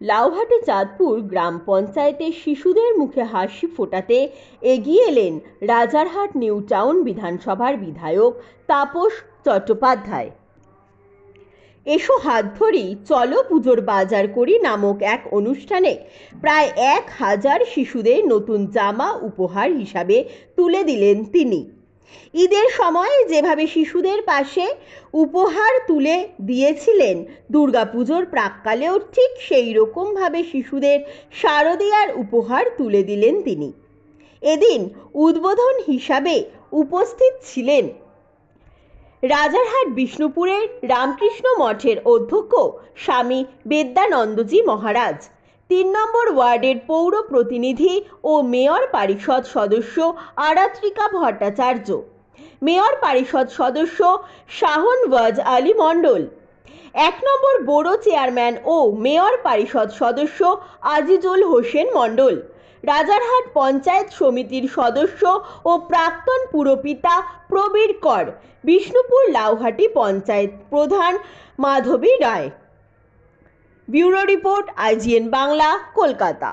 লাউহাটি চাঁদপুর গ্রাম পঞ্চায়েতের শিশুদের মুখে হাসি ফোটাতে এগিয়ে এলেন রাজারহাট নিউ টাউন বিধানসভার বিধায়ক তাপস চট্টোপাধ্যায়। এসো হাত ধরি চলো পুজোর বাজার করি নামক এক অনুষ্ঠানে প্রায় এক হাজার শিশুদের নতুন জামা উপহার হিসাবে তুলে দিলেন তিনি। ঈদের সময় যেভাবে শিশুদের পাশে উপহার তুলে দিয়েছিলেন, দুর্গাপুজোর প্রাককালেও ঠিক সেই রকমভাবে শিশুদের শারদীয়ার উপহার তুলে দিলেন তিনি। এদিন উদ্বোধন হিসাবে উপস্থিত ছিলেন রাজারহাট বিষ্ণুপুরের রামকৃষ্ণ মঠের অধ্যক্ষ স্বামী বেদ্যানন্দজি মহারাজ। নম্বর ওয়ার্ডের পৌর প্রতিনিধি ও মেয়র পরিষদ সদস্য আরাত্রিকা ভট্টাচার্য। মেয়র পরিষদ সদস্য শাহনওয়াজ আলী মণ্ডল। এক নম্বর বোরো চেয়ারম্যান ও মেয়র পরিষদ সদস্য আজিজুল হোসেন মণ্ডল। রাজারহাট পঞ্চায়েত সমিতির সদস্য ও প্রাক্তন পুরপিতা প্রবীর কর। বিষ্ণুপুর লাউহাটি পঞ্চায়েত প্রধান Madhabi Roy. Bureau report IGN Bangla Kolkata.